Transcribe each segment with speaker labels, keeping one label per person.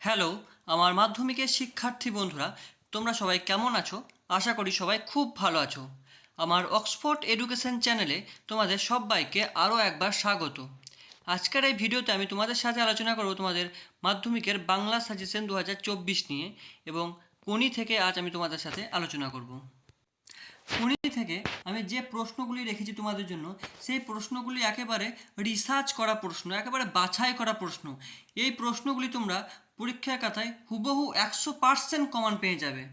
Speaker 1: Hello, আমার মাধ্যমিকের শিক্ষার্থী বন্ধুরা, তোমরা সবাই কেমন আছো? আশা করি সবাই খুব ভালো আছো। আমার অক্সফোর্ড এডুকেশন চ্যানেলে তোমাদের সবাইকে আরও একবার স্বাগত। আজকের এই ভিডিওতে আমি তোমাদের সাথে আলোচনা করব তোমাদের মাধ্যমিকের বাংলা সাজেশন দু হাজার চব্বিশ নিয়ে এবং কোনি থেকে আজ আমি তোমাদের সাথে আলোচনা করব। কোনি থেকে আমি যে প্রশ্নগুলি রেখেছি তোমাদের জন্য, সেই প্রশ্নগুলি একেবারে রিসার্চ করা প্রশ্ন, একেবারে বাছাই করা প্রশ্ন। এই প্রশ্নগুলি তোমরা পরীক্ষার খাতায় হুবহু একশো পার্সেন্ট কমান পেয়ে যাবে।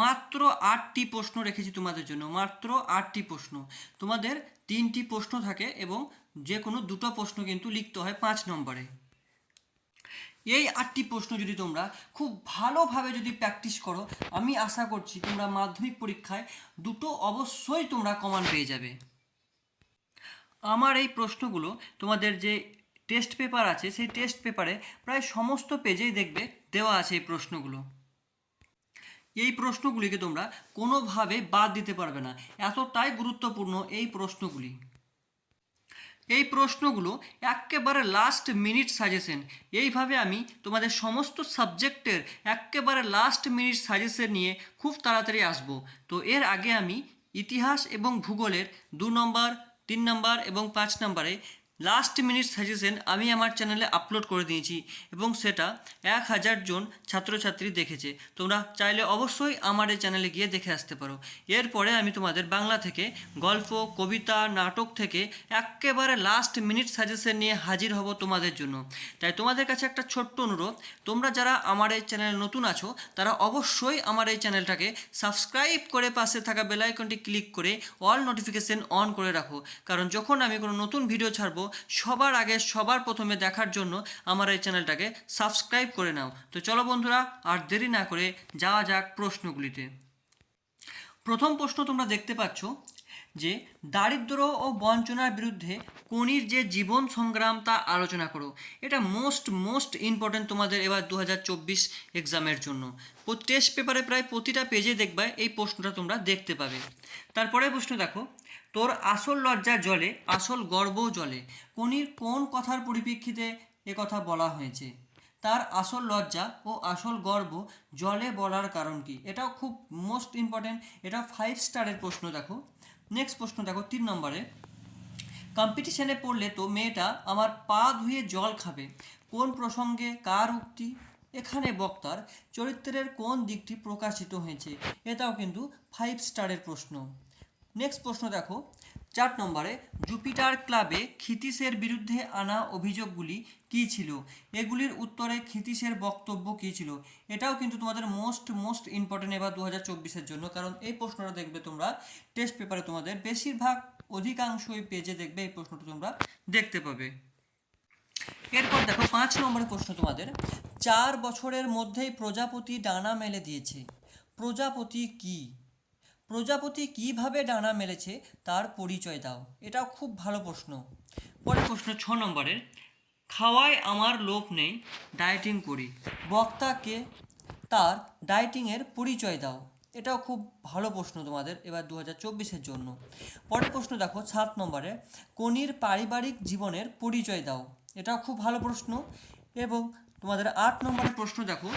Speaker 1: মাত্র আটটি প্রশ্ন রেখেছি তোমাদের জন্য, মাত্র আটটি প্রশ্ন। তোমাদের তিনটি প্রশ্ন থাকে এবং যে কোনো দুটো প্রশ্ন কিন্তু লিখতে হয় পাঁচ নম্বরে। এই আটটি প্রশ্ন যদি তোমরা খুব ভালোভাবে যদি প্র্যাকটিস করো, আমি আশা করছি তোমরা মাধ্যমিক পরীক্ষায় দুটো অবশ্যই তোমরা কমান পেয়ে যাবে। আমার এই প্রশ্নগুলো তোমাদের যে টেস্ট পেপার আছে, সেই টেস্ট পেপারে প্রায় সমস্ত পেজেই দেখবে দেওয়া আছে এই প্রশ্নগুলো। এই প্রশ্নগুলিকে তোমরা কোনোভাবে বাদ দিতে পারবে না। এতটাই গুরুত্বপূর্ণ এই প্রশ্নগুলি। এই প্রশ্নগুলো একেবারে লাস্ট মিনিট সাজেশন এইভাবে আমি তোমাদের সমস্ত সাবজেক্টের একেবারে লাস্ট মিনিট সাজেশন নিয়ে খুব তাড়াতাড়ি আসব। তো এর আগে আমি ইতিহাস এবং ভূগোলের দু নম্বর তিন নম্বর এবং পাঁচ নম্বরে লাস্ট মিনিট সাজেশন আমি আমার চ্যানেলে আপলোড করে দিয়েছি এবং সেটা এক হাজার জন ছাত্রছাত্রী দেখেছে। তোমরা চাইলে অবশ্যই আমার এই চ্যানেলে গিয়ে দেখে আসতে পারো। এরপরে আমি তোমাদের বাংলা থেকে গল্প, কবিতা, নাটক থেকে একেবারে লাস্ট মিনিট সাজেশন নিয়ে হাজির হব তোমাদের জন্য। তাই তোমাদের কাছে একটা ছোট্ট অনুরোধ, তোমরা যারা আমার এই চ্যানেলে নতুন আছো, তারা অবশ্যই আমার এই চ্যানেলটাকে সাবস্ক্রাইব করে পাশে থাকা বেলাইকনটি ক্লিক করে অল নোটিফিকেশন অন করে রাখো। কারণ যখন আমি কোনো নতুন ভিডিও ছাড়বো সবার আগে, সবার প্রথমে দেখার জন্য আমার এই চ্যানেলটাকে সাবস্ক্রাইব করে নাও। তো চলো বন্ধুরা, আর দেরি না করে যাওয়া যাক প্রশ্নগুলিতে। প্রথম প্রশ্ন তোমরা দেখতে পাচ্ছ যে দারিদ্র ও বঞ্চনার বিরুদ্ধে কোনির যে জীবন সংগ্রাম তা আলোচনা করো। এটা মোস্ট মোস্ট ইম্পর্টেন্ট তোমাদের এবার দু হাজার চব্বিশ এক্সামের জন্য। টেস্ট পেপারে প্রায় প্রতিটা পেজে দেখবে এই প্রশ্নটা তোমরা দেখতে পাবে। তারপরে প্রশ্ন দেখো, তোর আসল লজ্জা জলে, আসল গর্বও জলে কোনির কোন কথার পরিপ্রেক্ষিতে কথা বলা হয়েছে? তার আসল লজ্জা ও আসল গর্ব জলে বলার কারণ কি? এটাও খুব মোস্ট ইম্পর্টেন্ট এটা ফাইভ স্টারের প্রশ্ন দেখো। নেক্সট প্রশ্ন দেখো, তিন নম্বরে কম্পিটিশনে পড়লে তো মেয়েটা আমার পা ধুয়ে জল খাবে। কোন প্রসঙ্গে কার উক্তি? এখানে বক্তার চরিত্রের কোন দিকটি প্রকাশিত হয়েছে? এটাও কিন্তু ফাইভ স্টারের প্রশ্ন। নেক্সট প্রশ্ন দেখো চার নম্বরে, জুপিটার ক্লাবে ক্ষিতীশের বিরুদ্ধে আনা অভিযোগগুলি কী ছিল? এগুলির উত্তরে ক্ষিতীশের বক্তব্য কী ছিল? এটাও কিন্তু তোমাদের মোস্ট মোস্ট ইম্পর্টেন্ট এবার দু হাজার জন্য, কারণ এই প্রশ্নটা দেখবে তোমরা টেস্ট পেপারে তোমাদের বেশিরভাগ অধিকাংশই পেজে দেখবে এই প্রশ্নটা তোমরা দেখতে পাবে। এরপর দেখো, পাঁচ নম্বরের প্রশ্ন তোমাদের, চার বছরের মধ্যেই প্রজাপতি ডানা মেলে দিয়েছে। প্রজাপতি কী? প্রজাপতি কীভাবে ডানা মেলেছে তার পরিচয় দাও। এটাও খুব ভালো প্রশ্ন। পরের প্রশ্ন ছ নম্বরের। খাওয়ায় আমার লোভ নেই, ডায়েটিং করি। বক্তাকে তার ডায়েটিংয়ের পরিচয় দাও। এটাও খুব ভালো প্রশ্ন তোমাদের এবার দু হাজার চব্বিশের জন্য। পরের প্রশ্ন দেখো সাত নম্বরে। কনির পারিবারিক জীবনের পরিচয় দাও। এটাও খুব ভালো প্রশ্ন। এবং তোমাদের আট নম্বরের প্রশ্ন দেখো।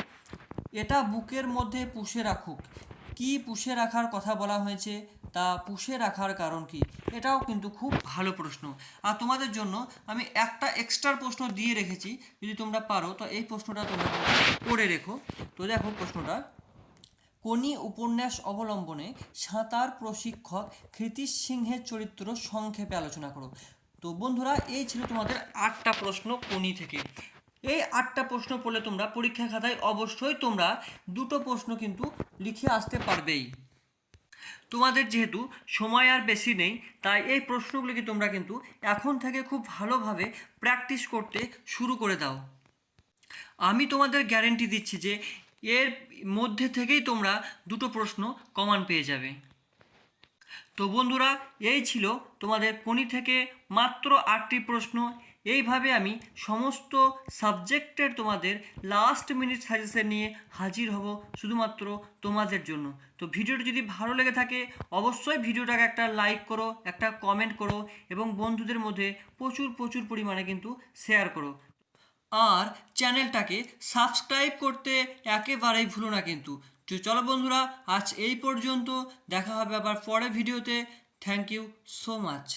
Speaker 1: এটা বুকের মধ্যে পুষে রাখুক। কি পুষে রাখার কথা বলা হয়েছে, তা পুষে রাখার কারণ কি? এটাও কিন্তু খুব ভালো প্রশ্ন। আর তোমাদের জন্য আমি একটা এক্সট্রা প্রশ্ন দিয়ে রেখেছি, যদি তোমরা পারো, তো এই প্রশ্নটা তোমরা করে রেখো। তো দেখো প্রশ্নটা। কোনি উপন্যাস অবলম্বনে সাঁতার প্রশিক্ষক কৃতিশ সিংহের চরিত্র সংক্ষেপে আলোচনা করো। তো বন্ধুরা, এই ছিল তোমাদের আটটা প্রশ্ন কোনি থেকে। এই আটটা প্রশ্ন পড়লে তোমরা পরীক্ষা খাতায় অবশ্যই তোমরা দুটো প্রশ্ন কিন্তু লিখে আসতে পারবেই। তোমাদের যেহেতু সময় আর বেশি নেই, তাই এই প্রশ্নগুলিকে তোমরা কিন্তু এখন থেকে খুব ভালোভাবে প্র্যাকটিস করতে শুরু করে দাও। আমি তোমাদের গ্যারেন্টি দিচ্ছি যে এর মধ্যে থেকেই তোমরা দুটো প্রশ্ন কমান পেয়ে যাবে। তো বন্ধুরা, এই ছিল তোমাদের কোনি থেকে মাত্র আটটি প্রশ্ন। এইভাবে আমি সমস্ত সাবজেক্টের তোমাদের লাস্ট মিনিট সাজেশন নিয়ে হাজির হব শুধুমাত্র তোমাদের জন্য। তো ভিডিওটি যদি ভালো লেগে থাকে, অবশ্যই ভিডিওটাকে একটা লাইক করো, একটা কমেন্ট করো এবং বন্ধুদের মধ্যে প্রচুর প্রচুর পরিমাণে কিন্তু শেয়ার করো। আর চ্যানেলটাকে সাবস্ক্রাইব করতে একেবারেই ভুলো না কিন্তু। তো চলো বন্ধুরা, আজ এই পর্যন্ত। দেখা হবে আবার পরের ভিডিওতে থ্যাংক ইউ সো মাচ